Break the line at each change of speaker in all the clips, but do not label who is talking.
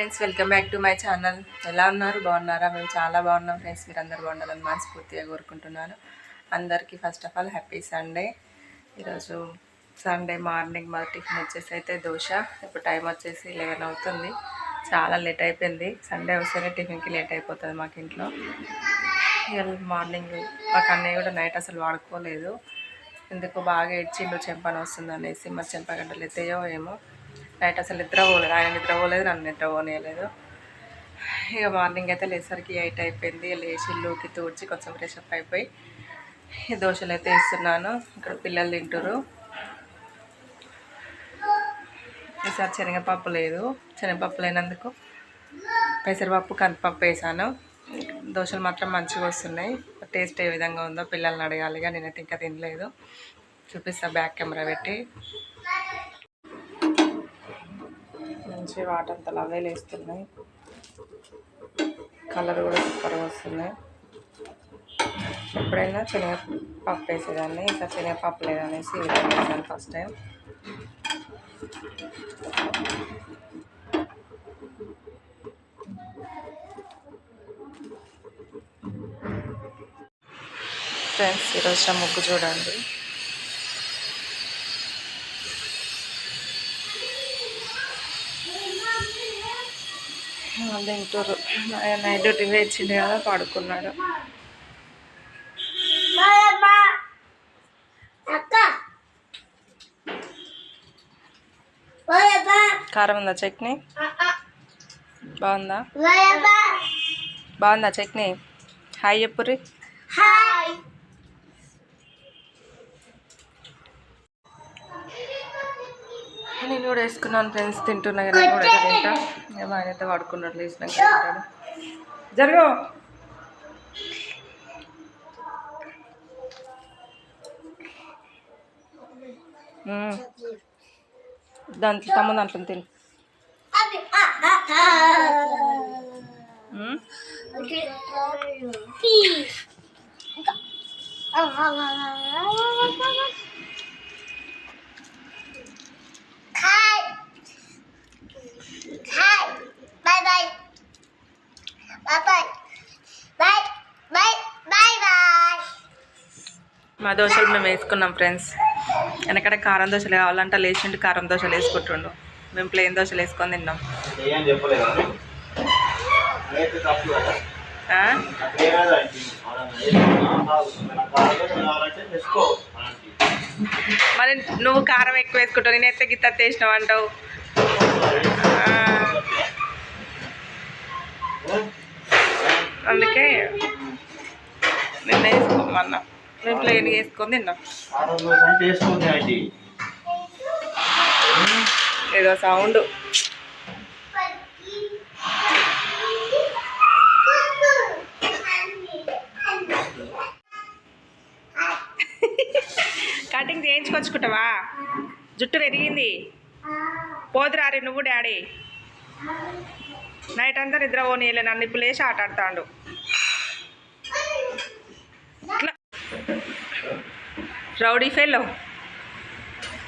Friends welcome back to my channel. ఎలా ఉన్నారు? బాగున్నారా? మేము చాలా బాగున్నాం ఫ్రెండ్స్. మీరు అందరు బాగుండాలని మనస్ఫూర్తిగా కోరుకుంటున్నాను. అందరికీ first of all happy Sunday ఈరోజు సండే మార్నింగ్ మా టిఫిన్ వచ్చేసి అయితే దోశ. ఇప్పుడు టైం వచ్చేసి లెవెన్ అవుతుంది. చాలా లేట్ అయిపోయింది. సండే వస్తేనే టిఫిన్కి లేట్ అయిపోతుంది మాకు ఇంట్లో. ఇవాళ మార్నింగ్ మాకు అన్నయ్య కూడా నైట్ అసలు వాడుకోలేదు. ఎందుకు బాగా ఏడ్చిండు చెంపన వస్తుంది అనేసి. మరి చెంపగడ్డలు ఎత్తాయో ఏమో. నైట్ అసలు నిద్ర పోలేదు ఆయన నిద్ర పోలేదు నన్ను నిద్రపోనేయలేదు. ఇక మార్నింగ్ అయితే లేసరికి ఎయిట్ అయిపోయింది. లేచి ఇల్లుకి తూడ్చి కొంచెం ఫ్రెష్ అప్ అయిపోయి ఈ దోశలు అయితే ఇస్తున్నాను ఇక్కడ పిల్లలు తింటారు ఈసారి శనగపప్పు లేదు. శనగపప్పు లేనందుకు పెసరపప్పు కందిపప్పు వేసాను. దోశలు మాత్రం మంచిగా వస్తున్నాయి. టేస్ట్ ఏ విధంగా ఉందో పిల్లల్ని అడగాలిగా నేనైతే ఇంకా తినలేదు. చూపిస్తా బ్యాక్ కెమెరా పెట్టి. మంచి వాటంతలు అవే లేస్తున్నాయి. కలర్ కూడా సూపర్గా వస్తున్నాయి ఎప్పుడైనా శనగపప్పు వేసేదాన్ని ఇంకా శనగపప్పు లేదనేసి విధంగా వేసాను ఫస్ట్ టైం ఫ్రెండ్స్ ఈరోజు నా ముగ్గు చూడండి. తింటారు నైట్ డ్యూటీ వేచిండు కదా పడుకున్నాడు. కారం ఉందా చట్నీ? బాగుందా? బాగుందా చట్నీ? హాయ్ చెప్పుర్రి. కూడా వేసుకున్నాను ఫ్రెండ్స్ తింటున్నా కదా నేను కూడా అయితే తింటా. ఏమో ఆయన అయితే వాడుకున్నట్లు వేసినాక తింటాడు. జరుగు. దాంట్లో తమ్ముడు దాంట్లో తిను. మ్మ్. మా దోశలు మేము వేసుకున్నాం ఫ్రెండ్స్ వెనకడ కారం దోశలు కావాలంటే లేచింటి కారం దోశలు వేసుకుంటుండు. మేము ప్లేన్ దోశలు వేసుకొని తిన్నాం. మరి నువ్వు కారం ఎక్కువ వేసుకుంటావు నేను ఎత్తే గిత్త వేసినావు అంటావు? అందుకే నిన్న వేసుకోమన్నా. మేము ప్లేన్ వేసుకొని తిన్నాం. ఏదో సౌండ్ కటింగ్ చేయించుకొచ్చుకుంటావా? జుట్టు పెరిగింది. పోదురారి నువ్వు డాడీ. నైట్ అంతా నిద్ర పోనీయలే నన్ను ఇప్పుడు లేచి ఆట ఆడతాడు ఇట్లా రౌడీ ఫెల్లో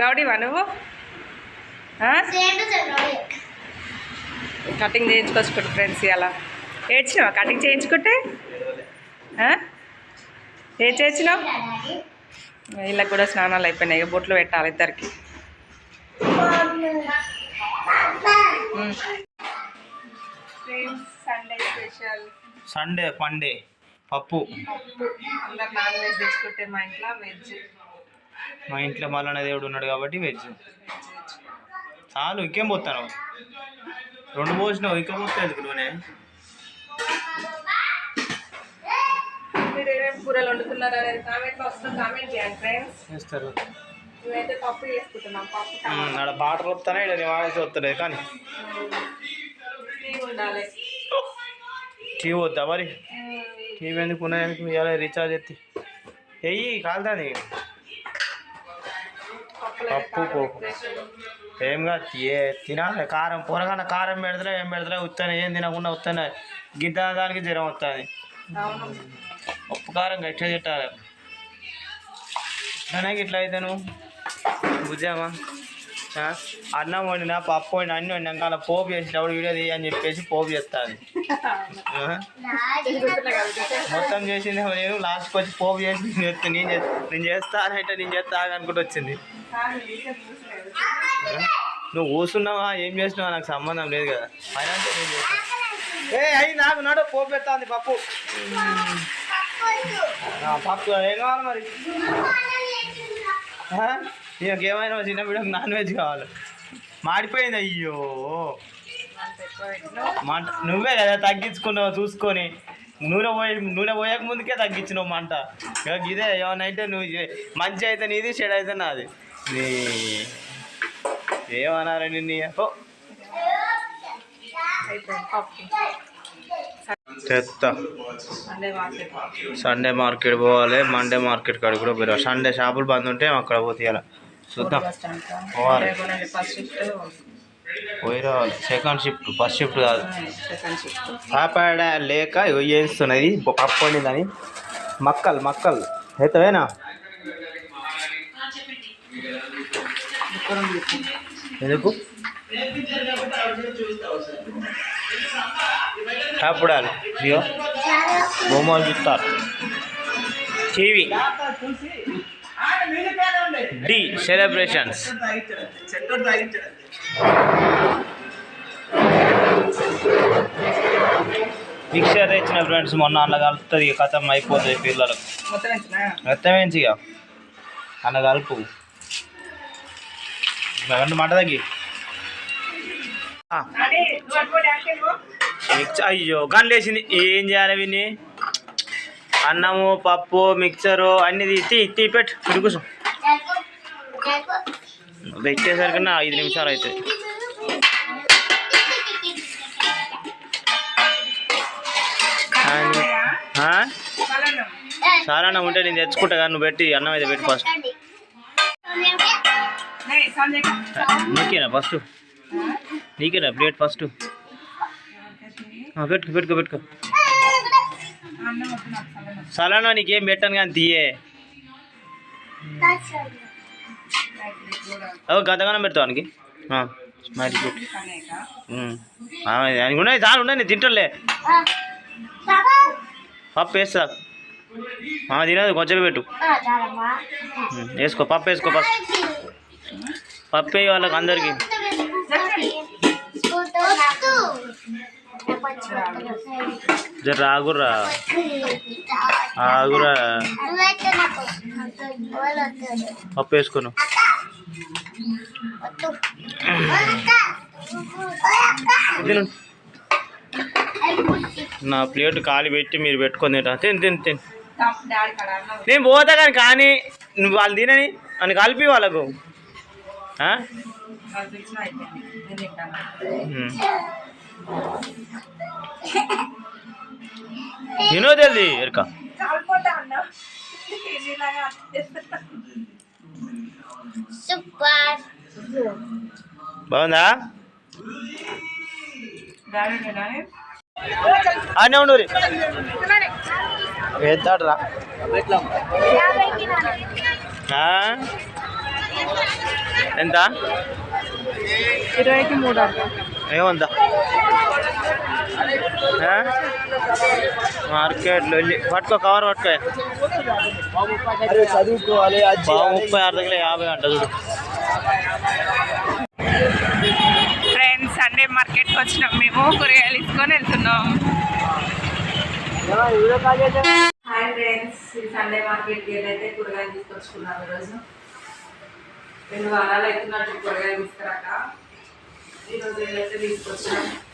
రౌడీవా నువ్వు? కటింగ్ చేయించుకొచ్చుకుంటు ఫ్రెండ్స్ ఇలా ఏడ్చినావా? కటింగ్ చేయించుకుంటే? ఏం చేయించినావు? వీళ్ళకి కూడా స్నానాలు అయిపోయినాయి. ఇక బొట్లు పెట్టాలి ఇద్దరికి. Sunday special.
సండే పండే పప్పు.
అందరు నాన్ వెజ్ తెచ్చుకుంటే మా ఇంట్లో వెజ్.
మా ఇంట్లో మల్లన్న దేవుడు ఉన్నాడు కాబట్టి వెజ్. చాలు ఇంకేం పోతాను రెండు పోసినావు ఇంకా పోతే ఎందుకు నూనె
కూరలు వండుతున్నారు అనేది కామెంట్లో వస్తుంది కామెంట్ చేయండి ఫ్రెండ్స్
చేస్తారు.
మేమైతే పప్పు చేసుకుంటున్నాం పప్పు టమాటా.
నాడ బాటలు వస్తానే ఇక్కడ నీ వాయిస్ వస్తలేదు కానీ.
టీ ఉండాలి.
టీవీ వద్దా మరి? టీవీ ఎందుకు ఉన్నాయని రీఛార్జ్ ఎత్తి? వెయ్యి కాలుతుంది. పప్పు పోపు ఏం కాదు ఏ తినాలి కారం పొరగాన కారం పెడతలే ఏం పెడతలే ఉత్తానే ఏం తినకుండా ఉత్తానే గిద్ద దానికి జ్వరం వస్తుంది ఉప్పు కారం గట్టిగా తిట్టాలి ఇట్లానే ఇట్లా అయితే నువ్వు బుజ్జామా? అన్నం వండినా పప్పు వండినా అన్ని వండినాక అలా పోపు చేసేటప్పుడు వీడియో తీయ అని చెప్పేసి పోపు చేస్తాను. మొత్తం చేసింది నేను లాస్ట్కి వచ్చి పోపు చేసి నేను నేను చేస్తా నేను చేస్తా అని అంటే నేను చేస్తా అనుకుంటూ వచ్చింది. నువ్వు కూర్చున్నావా ఏం చేసినావా నాకు సంబంధం లేదు కదా. అయినా నేను చేస్తాను ఏ అయ్యి నాకు నాడు పోపు ఎత్తాంది పప్పు. పప్పు ఏం కావాలి మరి? నీకు ఏమైనా చిన్న బిడ్డకు నాన్ వెజ్ కావాలి. మాడిపోయింది అయ్యో. మంట నువ్వే కదా తగ్గించుకున్నావు చూసుకొని. నూనె పోయి నూనె పోయక ముందుకే తగ్గించినావు మంట. ఇక ఇదే ఏమైనా అయితే నువ్వు మంచి అయితే నీది చెడు అయితే నాది. నీ ఏమన్నారా నిన్న ఓ. చెత్త సండే మార్కెట్ పోవాలి మండే మార్కెట్ కాడ కూడా పోయినా. సండే షాపులు బంద్ ఉంటే అక్కడ పోతే ఇలా చూద్దాం పోవాలి.
First shift.
పోయి రావాలి సెకండ్ షిఫ్ట్ ఫస్ట్ షిఫ్ట్ కాదు. కాపాడ లేక ఇగో చేస్తున్నది? పప్పు వండిందని మక్కలు మక్కలు. ఎత్తవేనా? ఎందుకు? కాపాడాలి ఇగో బొమ్మలు చూస్తారు. టీవీ. డి సెలబ్రేషన్స్ మిక్సర్ తెచ్చిన ఫ్రెండ్స్ మొన్న అలా కలుపుతుంది కథం అయిపోతుంది పిల్లలకు.
మొత్తం ఇక?
అన్న అలా కలుపు. రెండు మంట తగ్గి. అయ్యో గన్ లేచింది ఏం చేయాలి విని అన్నము పప్పు మిక్సరు అన్ని తీ- తీ పెట్టు ఇటు కూర్చో. పెట్టేసరికి నా ఐదు నిమిషాలు అవుతాయి ఆ? సరే అన్న ఉంటే నేను తెచ్చుకుంటా కానీ నువ్వు పెట్టి అన్నం అయితే పెట్టి ఫస్ట్. నీకేనా ఫస్ట్? నీకేనా ప్లేట్ ఫస్ట్? పెట్టుకో పెట్టుకో పెట్టుకో. సలానా నీకేం పెట్టాను కానీ తీయే. గతగానం పెడతానికి వానికి గుడ్ దానికి ఉన్నాయి చాలు ఉన్నాయి నేను తింటలే పప్పు వేస్తా. తినదు కొంచెం పెట్టు. వేసుకో పప్పు వేసుకో ఫస్ట్. పప్పు వేయి వాళ్ళకి అందరికి. రాగురా ఆగురా పప్పు వేసుకోను నా ప్లేట్ ఖాళీ పెట్టి మీరు పెట్టుకొని తింటా. తిని తిని తిని. నేను పోతా కానీ కానీ నువ్వు వాళ్ళు తినని అని కలిపి వాళ్ళకు. తినో తెలియదు ఎరక.
సూపర్
బాగుందా అన్నీ ఉండు రే ఎత్తాడరా ఆ? ఎంత
ఇరవైకి మూడు అర్థం
మార్కెట్లో వెళ్ళి పట్టుకో కవర్ పట్టుకో.
చదువుకోవాలి
ముప్పై ఆరు దగ్గర యాభై అంట చూడు.
ఫ్రెండ్స్ సండే మార్కెట్కి వచ్చినాం మేము కూరగాయలు తీసుకొని వెళ్తున్నాం. హాయ్ ఫ్రెండ్స్ ఈ సండే మార్కెట్కి వెళ్ళైతే కూరగాయలు తీసుకొచ్చుకున్నాం ఈరోజు. రెండు వారాలు అవుతున్నట్టు కూరగాయలు తీసుకురాక.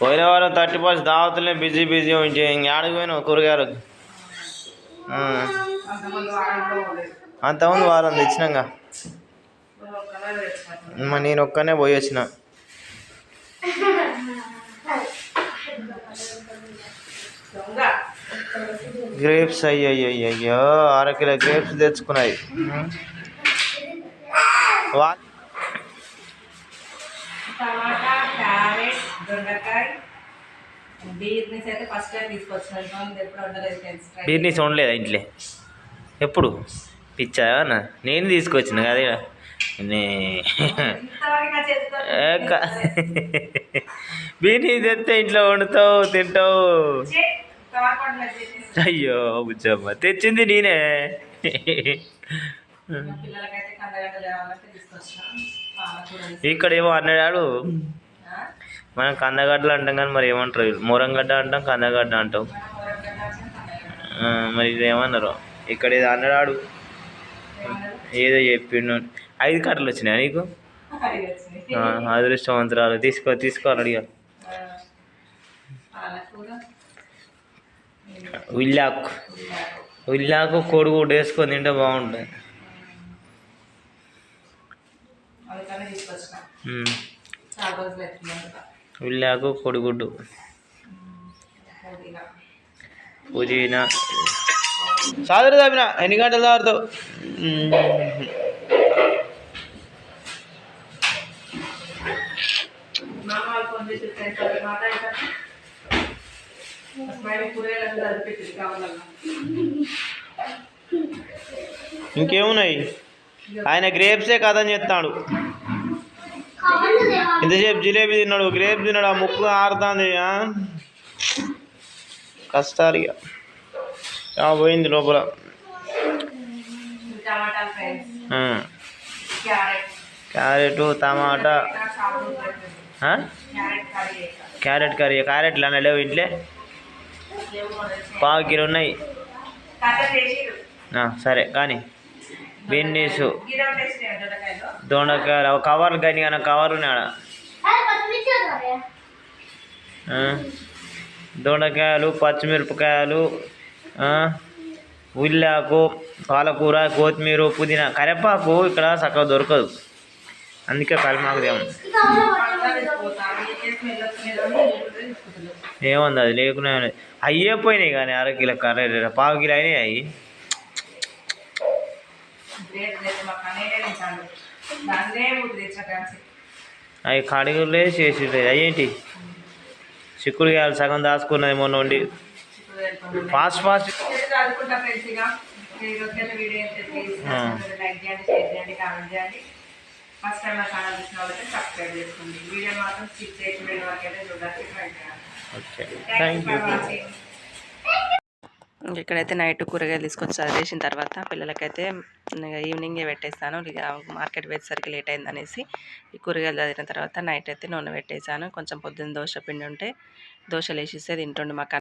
పోయిన వారం థర్టీ పర్సెంట్ దావతులనే బిజీ బిజీ ఉంచి ఇంకాడికి పోయినావు కూరగాయలు?
అంత ఉంది
అంతకుముందు వారం తెచ్చినాగా. మరి నేను ఒక్కనే పోయి వచ్చిన.
దొంగ
గ్రేప్స్ అయ్యో అర కిలో గ్రేప్స్ తెచ్చుకున్నాయి. వా
దొండకాయ బీర్నీస్ అయితే ఫస్ట్ టైం ఎప్పుడు వండలేదు
బీర్నీస్ ఉండలేదా ఇంట్లో? ఎప్పుడు? పిచ్చా నేను తీసుకొచ్చిన అదే నీ
ఇంతవరకు నా చేతితో
ఏ క- బిర్యానీ తెస్తే ఇంట్లో వండుతావు తింటావు.
వండలేదు.
అయ్యో బుజ్జమ్మ. తెచ్చింది నేనే.
మా పిల్లలకైతే కందగడ్డలు కావాలంటే తీసుకొచ్చిన. పాలకూర తీసి-
ఇక్కడ ఏమో అన్నాడు
ఆ?
మనం కందగడ్డలు అంటాం కానీ మరి ఏమంటారు వీళ్ళు? మూరంగడ్డ అంటాం కందగడ్డ అంటాం మరి ఇది ఏమన్నారు ఇక్కడ ఏదో అన్నాడు
ఏమన్నారు?
ఏదో చెప్పిండు ఐదు కట్టలు వచ్చినాయి నీకు అదృష్టవంతురాలు తీసుకో తీసుకోవాలి అడిగా ఉల్లాకు. ఉల్లాకు కోడిగుడ్డు వేసుకొని తింటే బాగుంటుంది.
చాలా రోజులు.
విల్లాకు కొడిగుడ్డు
పుదీనా
సాదరు తాపిన ఎన్ని గంటల
దారితో
ఇంకేమున్నాయి? ఆయన గ్రేప్సే కథని చెప్తాడు. ఇంతసేపు జిలేబీ తిన్నాడు గ్రేప్స్ తిన్నాడు ఆ ముక్కు ఆరుతుంది ఇక. పోయింది లోపల.
క్యారెట్.
టమాటా?
క్యారెట్ కర్రీ
క్యారెట్లు అన్న లేవు ఇంట్లో. పావు కిలో ఉన్నాయి. సరే కానీ బీన్నీసు
దొండకాయలు
కవర్లు కానీ కానీ కవర్లు ఉన్నాయి? ఆడ
అరే పచ్చిమిర్చి వదలరా?
ఆ, దొండకాయలు పచ్చిమిరపకాయలు ఆ, ఉల్లాకు పాలకూర కొత్తిమీర పుదీనా. కరివేపాకు ఇక్కడ చక్కగా దొరకదు. అందుకే తేము
తీసుకుంటలేదు.
ఏముంది అది? లేకునే ఉన్నది. అయ్యే పోయినాయి కానీ అర కిలో కర్ర పావు కిలో అయినాయి అవి
దాన్నే
అవి కడుగులే చేసి అయ్యేంటి? చిక్కుడుకాయలు సగం దాచుకున్నది మొన్న ఉండి. ఫాస్ట్ ఫాస్ట్
ఫస్ట్ టైం నా ఛానల్ చూసిన వాళ్ళకి సబ్స్క్రైబ్ చేసుకోండి వీడియో మాత్రం స్కిప్ చేయకుండా ట్రై చేయాలి థ్యాంక్
యూ
ఇక్కడైతే నైట్ కూరగాయలు తీసుకొచ్చి చదివేసిన తర్వాత పిల్లలకైతే ఈవినింగే పెట్టేస్తాను. ఇక మార్కెట్ వచ్చేసరికి లేట్ అయిందనేసి ఈ కూరగాయలు చదివిన తర్వాత నైట్ అయితే నూనె పెట్టేశాను. కొంచెం పొద్దున్న దోశ పిండి ఉంటే దోశలు వేసిస్తే తింటుండే మాకు